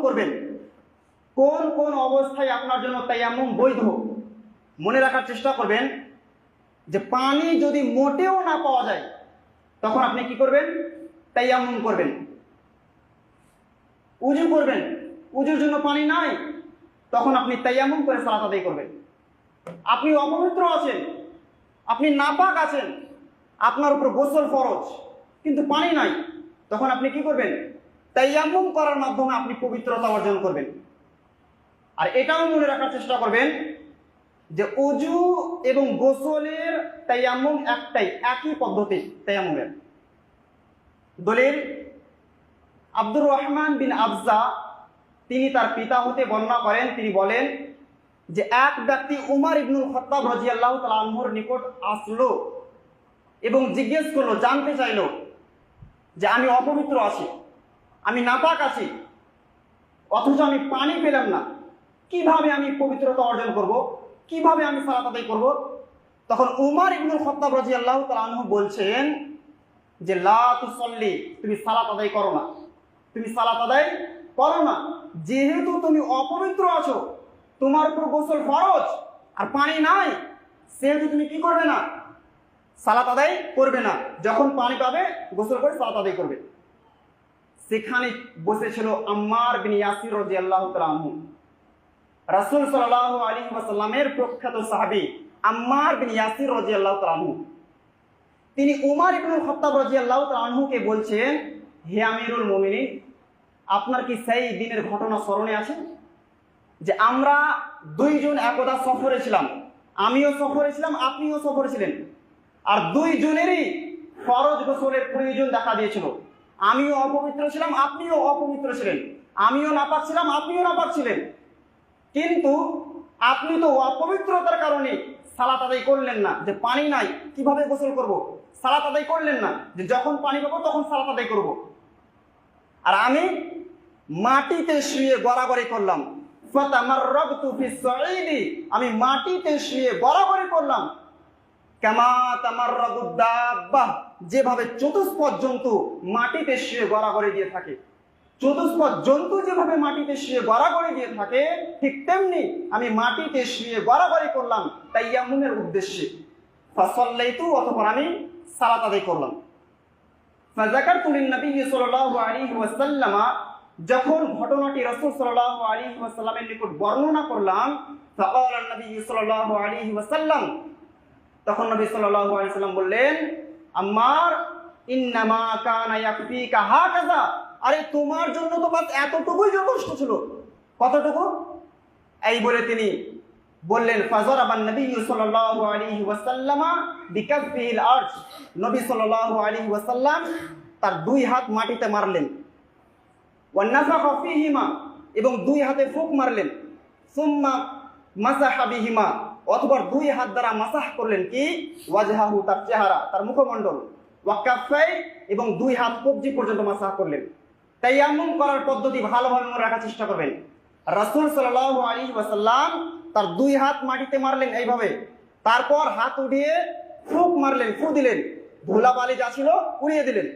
করবেন? কোন কোন অবস্থায় আপনার জন্য তাইয়াম্মুম বৈধ? মনে রাখার চেষ্টা করবেন যে পানি যদি মোটেও না পাওয়া যায়, তখন আপনি কি করবেন? তাইয়াম্মুম করবেন। উজু করবেন। উজুর জন্য পানি নাই, তখন আপনি তাইয়াম্মুম করে সালাত করবেন। আপনি অপবিত্র আছেন, আপনি নাপাক আছেন, আপনার উপর গোসল ফরজ, কিন্তু পানি নাই, তখন আপনি কি করবেন? তাইয়াম্মুম করার মাধ্যমে আপনি পবিত্রতা অর্জন করবেন। আর এটাও মনে রাখার চেষ্টা করবেন যে অজু এবং গোসলের তাইয়াম্মুম একটাই, একই পদ্ধতি তাইয়াম্মুমের। দলিল, আব্দুর রহমান বিন আফজা, তিনি তার পিতা হতে বর্ণনা করেন, তিনি বলেন যে এক ব্যক্তি উমার ইবনুল খত্তাব রাজিয়াল্লাহু তাআলা আনহুর নিকট আসলো এবং জিজ্ঞেস করল, জানতে চাইল যে আমি অপবিত্র আছি। আমি নাপাক আছি। অথচ আমি পানি পেলাম না। কীভাবে আমি পবিত্রতা অর্জন করব? কীভাবে আমি সালাত আদায় করব? তখন উমার ইবনুল খত্তাব রাদিয়াল্লাহু তাআলা আনহু বলছেন যে, লা তুসল্লি, তুমি সালাত আদায় করো না। তুমি সালাত আদায় করো না। যেহেতু তুমি অপবিত্র আছো, তোমার উপর গোসল ফরজ আর পানি নাই, সেহেতু তুমি কি করবে না? সালাত আদায় করবে না। যখন পানি পাবে, গোসল করে সালাত আদায় করবে। সেখানে বসেছিল আম্মার বিন ইয়াসির রাদিয়াল্লাহু তাআলা আনহু। রাসূল সাল্লাল্লাহু আলাইহি ওয়াসাল্লামের প্রখ্যাত সাহাবী আম্মার বিন ইয়াসির রাদিয়াল্লাহু তাআলা আনহু। তিনি উমার ইবনুল খাত্তাব রাদিয়াল্লাহু তাআলা আনহুকে বলছেন, হে আমিরুল মুমিনিন, আপনার কি সেই দিনের ঘটনা স্মরণে আছে? যে আমরা দুইজন একদা সফরে ছিলাম, আমিও সফরে ছিলাম, আপনিও সফরে ছিলেন। আর দুইজনেরই ফরজ গোসলের প্রয়োজন দেখা দিয়েছিল। আমিও অপবিত্র ছিলাম, আপনিও অপবিত্র ছিলেন। আমিও নাপাক ছিলাম, আপনিও নাপাক ছিলেন। কিন্তু আপনি তো অপবিত্রতার কারণে সালাত আদায় করলেন না, যে পানি নাই, কীভাবে গোসল করব? সালাত আদায় করলেন না, যে যখন পানি পাবো তখন সালাত আদায় করব। আর আমি মাটিতে শুয়ে গড়াগড়ি করলাম। আমি মাটিতে শুয়ে গড়াগড়ি করলাম। যেভাবে চতুষ্পদ জন্তু মাটিতে শুয়ে গড়াগড়ি দিয়ে থাকে। চতুষ্পদ জন্তু যেভাবে মাটিতে শুয়ে গড়াগড়ি দিয়ে থাকে, ঠিক তেমনি আমি মাটিতে শুয়ে গড়াগড়ি করলাম তাইয়ামুমের উদ্দেশ্যে। ফাসাল্লাইতু অতঃপর আমি সালাত আদায় করলাম। ফাযাকারতু লিন-নবী সাল্লাল্লাহু আলাইহি ওয়াসাল্লামা যখন ঘটনাটি রাসূল সাল্লাল্লাহু আলাইহি ওয়াসাল্লামের নিকট বর্ণনা করলাম, ফাকাল নবী সাল্লাল্লাহু আলাইহি ওয়াসাল্লাম তখন নবী সাল্লাম বললেন হাকাযা। আরে, তোমার জন্য তো বাস এতটুকুই যথেষ্ট ছিল। কতটুকু? এই বলে তিনি বললেন ফাজরাবান নবী নবী সাল্লাল্লাহু ওয়াসাল্লাম তার দুই হাত মাটিতে মারলেন। এবং দুই হাতে ফুক মারলেন। সুম্মা মাসাহা বিহিমা অথবা দুই হাত দ্বারা মাসাহ করলেন কি? ওয়াজহাহু তার চেহারা, তার মুখমণ্ডল। ওয়াকাফাই এবং দুই হাত কবজি পর্যন্ত মাসাহ করলেন। তাইয়াম্মুম করার পদ্ধতি ভালোভাবে মনে রাখার চেষ্টা করবেন। রাসূল সাল্লাল্লাহু আলাইহি ওয়াসাল্লাম তার দুই হাত মাটিতে মারলেন এইভাবে। তারপর হাত উঠিয়ে ফুক মারলেন ফু দিলেন। ধুলাবালি যা ছিল উড়িয়ে দিলেন।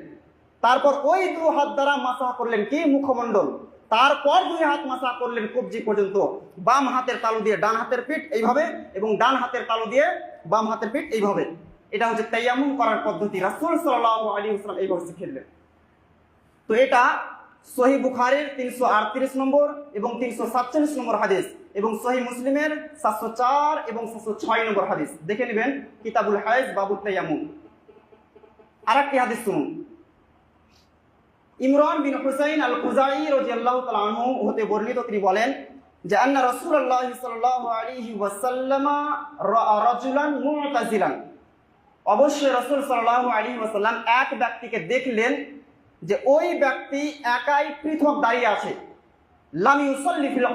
তারপর ওই দু হাত দ্বারা মাসা করলেন কি? মুখমণ্ডল। তারপর দুই হাত মাসা করলেন কবজি পর্যন্ত বাম হাতের তালু দিয়ে ডান হাতের পিঠ এইভাবে এবং ডান হাতের তালু দিয়ে বাম হাতের পিঠ এইভাবে। এটা হচ্ছে তাইয়ামুম করার পদ্ধতি। রাসূল সাল্লাল্লাহু আলাইহি ওয়াসাল্লাম এইভাবে শিখিয়ে দিলেন তো এটা সহি বুখারের তিনশো আটত্রিশ নম্বর এবং তিনশো সাতচল্লিশ নম্বর হাদিস এবং সহি মুসলিমের সাতশো চার এবং সাতশো ছয় নম্বর হাদিস। দেখে নেবেন কিতাবুল হায়েজ বাবুল তাইয়ামুম। আর একটি হাদিস শুনুন। ইমরান বিন হুসাইন আল খুজাই রাদিয়াল্লাহু তাআলা হতে বর্ণিত, তিনি বলেন যে আন্না রাসূলুল্লাহ সাল্লাল্লাহু আলাইহি ওয়াসাল্লামা অবশ্যই রাসূল সাল্লাল্লাহু আলাইহি ওয়াসাল্লাম এক ব্যক্তিকে দেখলেন যে ওই ব্যক্তি একাই পৃথক দাঁড়িয়ে আছে। লাম ইউসাল্লি ফিল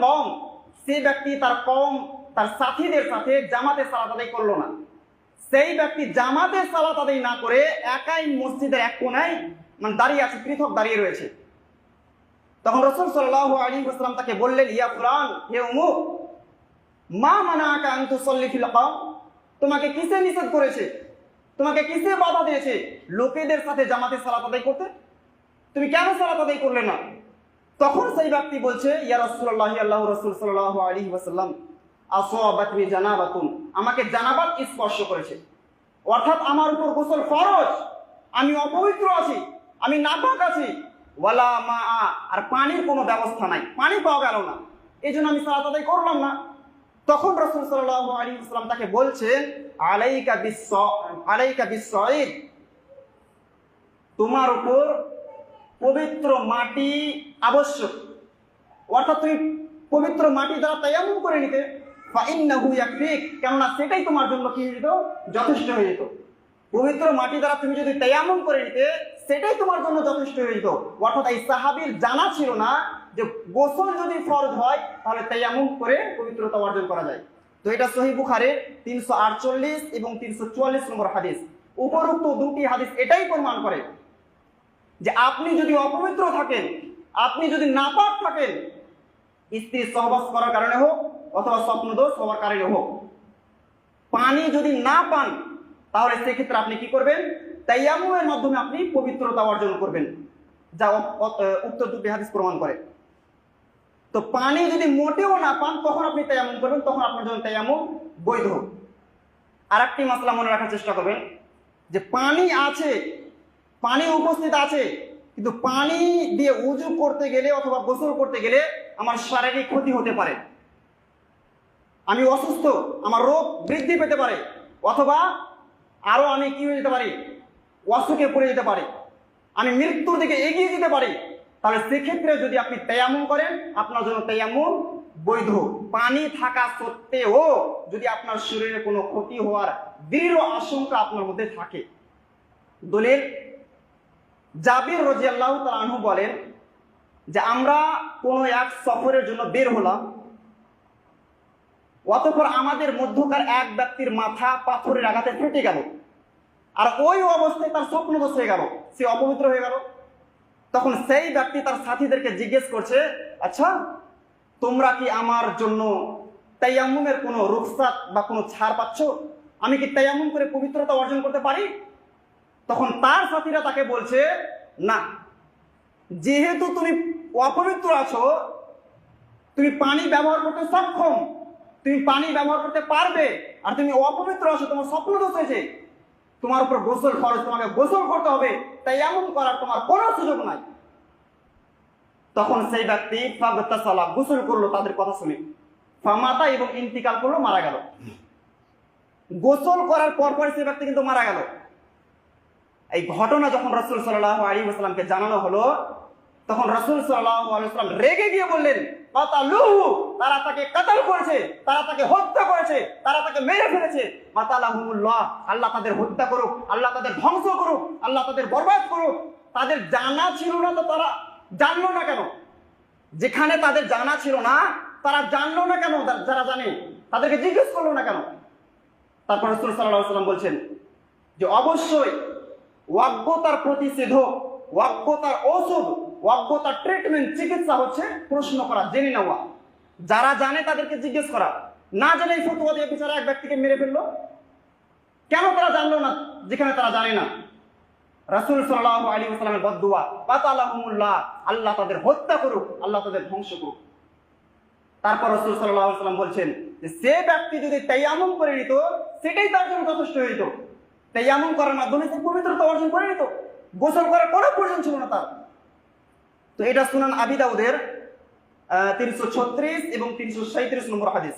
সেই ব্যক্তি তার কম তার সাথীদের সাথে জামাতে সালাত আদায় করল না। সেই ব্যক্তি জামাতে সালাত আদায় না করে একাই মসজিদের এক কোনায় মানে দাঁড়িয়ে আছে, পৃথক দাঁড়িয়ে রয়েছে। তখন রসুল সাল্লাহ আলী আসলাম তাকে বললেন, ইয়া ফুলান, হে উমুক, মা মানা আকা আন্তু সল্লিফিল তোমাকে কিসে নিষেধ করেছে? তোমাকে কিসে বাধা দিয়েছে? লোকেদের সাথে জামাতে সালাত আদায় করতে? তুমি কেন সালাত আদায় করলে না? তখন সেই ব্যক্তি বলছে, ইয়া রাসূলুল্লাহ আল্লাহ রাসূল সাল্লাল্লাহু আলাইহি ওয়াসাল্লাম, আসাবাতনি জানাবাতুন, আমাকে জানাবাত স্পর্শ করেছে। অর্থাৎ আমার উপর গোসল ফরজ, আমি অপবিত্র আছি। আমি নাপাক আছি ওয়ালা মা, আর পানির কোনো ব্যবস্থা নাই। পানি পাওয়া গেল না। এই জন্য আমি সালাত আদায় করলাম না। তখন রসুল সাল্লাল্লাহু আলাইহি ওয়াসাল্লাম তাকে বলছেন আলাইকা বিস আলাইকা বিসঈদ তোমার উপর পবিত্র মাটি আবশ্যক অর্থাৎ তুমি পবিত্র মাটি দ্বারা তায়াম্মুম করে নিতে ফাইন্নাহু ইয়াকফিক কেননা সেটাই তোমার জন্য কি হয়ে যেত যথেষ্ট হয়ে যেত পবিত্র মাটি দ্বারা তুমি যদি তায়াম্মুম করে নিতে সেটাই তোমার জন্য যথেষ্ট হয়ে যেত অর্থাৎ এই সাহাবীর জানা ছিল না যে গোসল যদি ফরজ হয়, তাহলে তায়াম্মুম করে পবিত্রতা অর্জন করা যায়। তো এটা সহি বুখারের তিনশো আটচল্লিশ এবং তিনশো চুয়াল্লিশ নম্বর হাদিস। উপরোক্ত দুটি হাদিস এটাই প্রমাণ করে যে আপনি যদি অপবিত্র থাকেন, আপনি যদি নাপাক থাকেন, স্ত্রী সহবাস করার কারণে হোক অথবা স্বপ্নদোষ হওয়ার কারণে হোক। পানি যদি না পান, তাহলে সেক্ষেত্রে আপনি কি করবেন? তাইয়ামুমের মাধ্যমে আপনি পবিত্রতা অর্জন করবেন, যা উক্ত দুটি হাদিস প্রমাণ করে। তো পানি যদি মোটেও না পান, তখন আপনি তায়ামুম করবেন, তখন আপনার জন্য তায়ামুম বৈধ। আর একটি মশলা মনে রাখার চেষ্টা করবেন, যে পানি আছে, পানি উপস্থিত আছে, কিন্তু পানি দিয়ে উজু করতে গেলে অথবা গোসল করতে গেলে আমার শারীরিক ক্ষতি হতে পারে। আমি অসুস্থ, আমার রোগ বৃদ্ধি পেতে পারে, অথবা আরও আমি কি হয়ে যেতে পারি? অসুখে পড়ে যেতে পারি। আমি মৃত্যুর দিকে এগিয়ে যেতে পারি। তাহলে সেক্ষেত্রে যদি আপনি তেয়ামুম করেন, আপনার জন্য তেয়ামুম বৈধ। পানি থাকা সত্ত্বেও যদি আপনার শরীরে কোনো ক্ষতি হওয়ার দৃঢ় আশঙ্কা আপনার মধ্যে থাকে। দলিল, জাবির রাজি আল্লাহ আনহু বলেন যে, আমরা কোনো এক সফরের জন্য বের হলাম। অতঃপর আমাদের মধ্যকার এক ব্যক্তির মাথা পাথরের আঘাতে ফেটে গেল। আর ওই অবস্থায় তার স্বপ্নদোষ হয়ে গেল। সে অপবিত্র হয়ে গেল। তখন সেই ব্যক্তি তার সাথীদেরকে জিজ্ঞেস করছে আচ্ছা তোমরা কি আমার জন্য তাইয়ামুমের কোনো রুখসাত বা কোনো ছাড় পাচ্ছ? আমি কি তাইয়ামুম করে পবিত্রতা অর্জন করতে পারি? তখন তার সাথীরা তাকে বলছে, না। যেহেতু তুমি অপবিত্র আছো, তুমি পানি ব্যবহার করতে সক্ষম, তুমি পানি ব্যবহার করতে পারবে, আর তুমি অপবিত্র আছো, তোমার স্বপ্ন দোষ হয়েছে। তোমার উপর গোসল খরচ তোমাকে গোসল করতে হবে। তাই এমন করার তোমার কোনো সুযোগ নাই। তখন সেই ব্যক্তি ফাগতাসালা, গোসল করল তাদের কথা শুনে। ফামাতা এবং ইন্তিকাল করল, মারা গেল। গোসল করার পর পর সেই ব্যক্তি কিন্তু মারা গেল। এই ঘটনা যখন রসুল সাল্লাহ আলী জানানো হলো, তখন রসুল সাল্লাহ আলাইসালাম রেগে গিয়ে বললেন কাতালুহু তারা তাকে কাতাল করেছে, তারা তাকে হত্যা করেছে, তারা তাকে মেরে ফেলেছে। আল্লাহ তাদের হত্যা করুক, আল্লাহ তাদের ধ্বংস করুক, আল্লাহ তাদের বরবাদ করুক। তাদের জানা ছিল না তো তারা জানলো না কেন? যেখানে তাদের জানা ছিল না, তারা জানলো না কেন? যারা জানে, তাদেরকে জিজ্ঞেস করল না কেন? তারপর রসুল সাল্লাম বলছেন যে, অবশ্যই অজ্ঞতার প্রতিষেধক অজ্ঞতার ঔষধ অজ্ঞতার ট্রিটমেন্ট চিকিৎসা হচ্ছে প্রশ্ন করা, জেনে নেওয়া। যারা জানে তাদেরকে জিজ্ঞেস করা। না জেনে এই ফতুয়া দিয়ে বিচারা এক ব্যক্তিকে মেরে ফেলল। কেন তারা জানলো না যেখানে তারা জানে না? রাসুল সাল্লাহ আলী আসলামের বদুয়া পাতালাহমুল্লাহ আল্লাহ তাদের হত্যা করুক, আল্লাহ তাদের ধ্বংস করুক। তারপর রসুল সাল্লাহ সাল্লাম বলছেন যে, সে ব্যক্তি যদি তাইয়ামুম করে নিত, সেটাই তার জন্য যথেষ্ট হয়ে যেত। তাইয়ামুম করার মাধ্যমে সে পবিত্রতা অর্জন করে নিত। গোসল করার কোনো প্রয়োজন ছিল না তার। তো এটা শুনান আবিদাউদের তিনশো ছত্রিশ এবং তিনশো সাঁত্রিশ নম্বর হাদিস।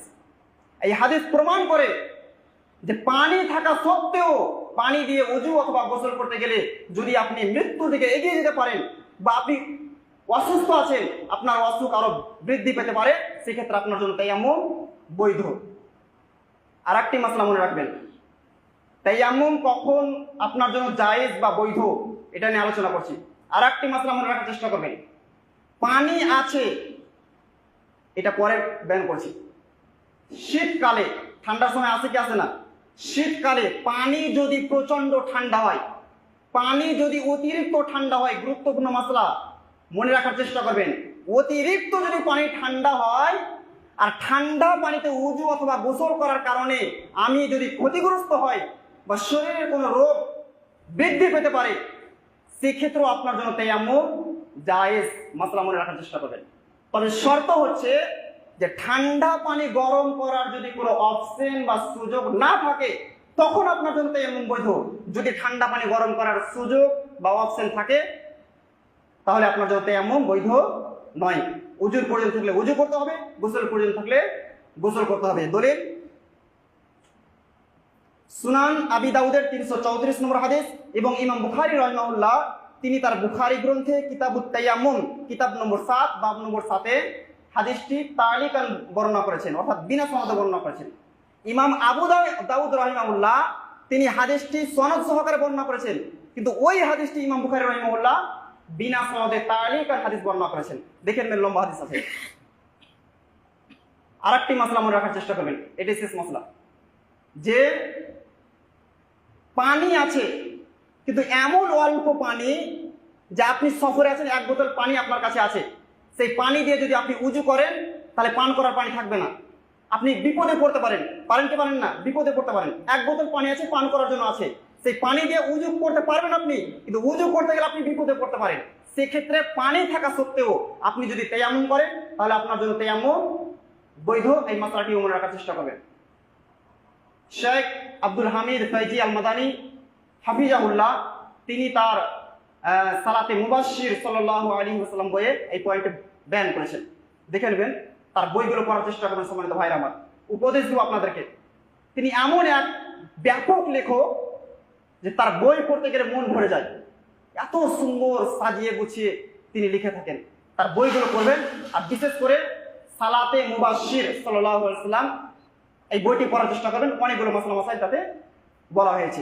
এই হাদিস প্রমাণ করে যে পানি থাকা সত্ত্বেও পানি দিয়ে উজু অথবা গোসল করতে গেলে যদি আপনি মৃত্যুর দিকে এগিয়ে যেতে পারেন বা আপনি অসুস্থ আছেন, আপনার অসুখ আরও বৃদ্ধি পেতে পারে, সেক্ষেত্রে আপনার জন্য তাইয়াম্মুম বৈধ। আর একটি মাসলা মনে রাখবেন। তাইয়াম্মুম কখন আপনার জন্য জায়েজ বা বৈধ, এটা নিয়ে আলোচনা করছি। আর একটি মাসলা মনে রাখার চেষ্টা করবেন। পানি আছে এটা পরে ব্যান করছি। শীতকালে ঠান্ডার সময় আছে কি আছে না? শীতকালে পানি যদি প্রচণ্ড ঠান্ডা হয়, পানি যদি অতিরিক্ত ঠান্ডা হয়, গুরুত্বপূর্ণ মশলা মনে রাখার চেষ্টা করবেন। অতিরিক্ত যদি পানি ঠান্ডা হয়, আর ঠান্ডা পানিতে উজু অথবা গোসল করার কারণে আমি যদি ক্ষতিগ্রস্ত হয় বা শরীরের কোনো রোগ বৃদ্ধি পেতে পারে, সেক্ষেত্রেও আপনার জন্য তেয়াম্মুম জায়েজ মশলা মনে রাখার চেষ্টা করবেন। তবে শর্ত হচ্ছে যে ঠান্ডা পানি গরম করার যদি কোনো অপশন বা সুযোগ না থাকে, তখন আপনার জন্য এমন বৈধ। যদি ঠান্ডা পানি গরম করার সুযোগ বা অপশন থাকে, তাহলে আপনার জন্য এমন বৈধ নয়। উজুর প্রয়োজন থাকলে উজু করতে হবে, গোসল প্রয়োজন থাকলে গোসল করতে হবে। দলিল, সুনান আবি দাউদের তিনশো চৌত্রিশ নম্বর হাদিস এবং ইমাম বুখারি রহমাউল্লাহ তিনি তার বুখারি গ্রন্থে কিতাবুত তাইয়ামুম কিতাব নম্বর সাত, বাব নম্বর সাতে হাদিসটি তালিকান বর্ণনা করেছেন, অর্থাৎ বিনা সনদে বর্ণনা করেছেন। ইমাম আবু দাউ- দাউদ রহিমাউল্লাহ তিনি হাদিসটি সনদ সহকারে বর্ণনা করেছেন, কিন্তু ওই হাদিসটি ইমাম বুখারি রহিমাউল্লাহ বিনা সনদে তালিকান হাদিস বর্ণনা করেছেন। দেখেন মেন লম্বা হাদিস আছে। আর একটি মশলা মনে রাখার চেষ্টা করবেন, এটি শেষ মশলা যে পানি আছে কিন্তু এমন অল্প পানি যে আপনি সফরে আছেন, এক বোতল পানি আপনার কাছে আছে। সেই পানি দিয়ে যদি আপনি উজু করেন, তাহলে পান করার পানি থাকবে না। আপনি বিপদে পড়তে পারেন। পারেন কি পারেন না? বিপদে পড়তে পারেন। এক বোতল পানি আছে, পান করার জন্য আছে। সেই পানি দিয়ে উজু করতে পারবেন আপনি, কিন্তু উজু করতে গেলে আপনি বিপদে পড়তে পারেন। সেক্ষেত্রে পানি থাকা সত্ত্বেও আপনি যদি তেয়ামুন করেন, তাহলে আপনার জন্য তেয়ামুন বৈধ। এই মশলাটি মনে রাখার চেষ্টা করবেন। শেখ আব্দুল হামিদ ফৈজি আল মাদানি হাফিজাহুল্লাহ, তিনি তার সালাতে মুবাশির সাল্লাহ আলী ওসাল্লাম বইয়ে এই পয়েন্টে ব্যান করেছেন। দেখে নেবেন, তার বইগুলো পড়ার চেষ্টা করবেন সম্মানিত ভাইরা আমার। উপদেশ দেবো আপনাদেরকে। তিনি এমন এক ব্যাপক লেখক যে তার বই পড়তে গেলে মন ভরে যায়। এত সুন্দর সাজিয়ে গুছিয়ে তিনি লিখে থাকেন। তার বইগুলো পড়বেন, আর বিশেষ করে সালাতে সাল্লাহ সাল্লাম এই বইটি পড়ার চেষ্টা করবেন। অনেকগুলো মশলা মশাই তাতে বলা হয়েছে।